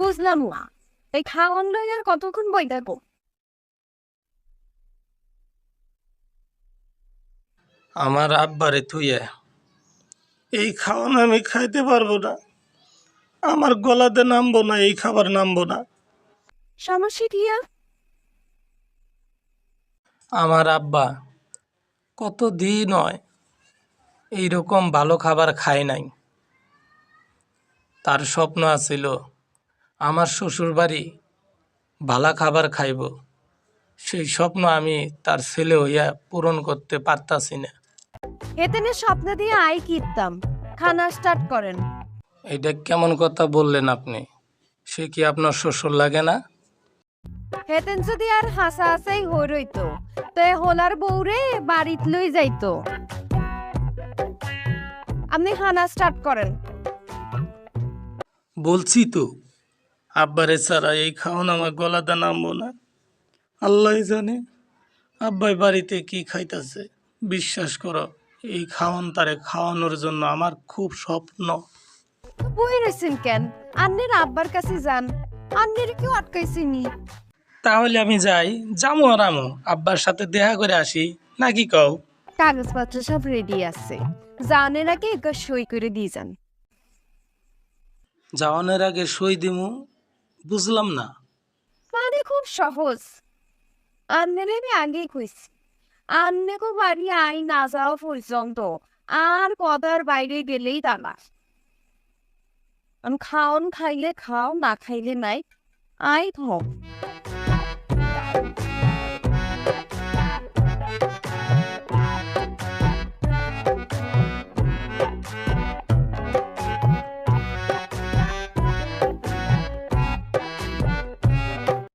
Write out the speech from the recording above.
বুঝলাম না। এই খাওয়ান আর কতক্ষণ বই থাকো? আমার আব্বারে থুয়ে এই খাওয়ান আমি খাইতে পারব না। আমার গলাতে নামবো না এই খাবার নামবো না। সমস্যা কি আর? আমার আব্বা কত দিন হয় এইরকম ভালো খাবার খায় নাই। তার স্বপ্ন আছিল আমার শ্বশুর বাড়ি ভালো খাবার খাইব। সেই স্বপ্ন আমি তার ছেলে হইয়া পূরণ করতে পারতাছি না। এতেনে স্বপ্ন দিয়ে আই কিনতাম খানা স্টার্ট করেন। এটা কেমন কথা বললেন আপনি? সে কি আপনার শ্বশুর লাগে না? হেতেন যদি আর হাসা হাসাই হই রইতো তে হোলার বউরে বাড়িত লই যাইতো। আপনি খানা স্টার্ট করেন। বলছি তো আব্বারে ছাড়া এই খাওয়ান আমার গলাতে নামবো না। আল্লাহ জানে। আব্বাই বাড়িতে কি খাইতেছে? বিশ্বাস করো এই খাওয়ান তারে খাওয়ানোর জন্য আমার খুব স্বপ্ন। বই রয়েছেন কেন? আন্নের আব্বার কাছে যান। আন্নের কেউ আটকাইছেনি। তাহলে আমি যাই। যামু আর আমু। আব্বার সাথে দেখা করে আসি। নাকি কও? কাগজপত্র সব রেডি আছে। জানের আগে একা সই করে দিয়ে যান। যাওয়ানোর আগে সই দিমু। বুঝলাম না। মানে খুব সহজ। আন্নের আমি আগে কইছি, আন্নে কো বাড়ি আই না যাওয়া পর্যন্ত, আর কদার বাইরে গেলেই তালা খাওন খাইলে খাও, না খাইলে নাই, আই থাও।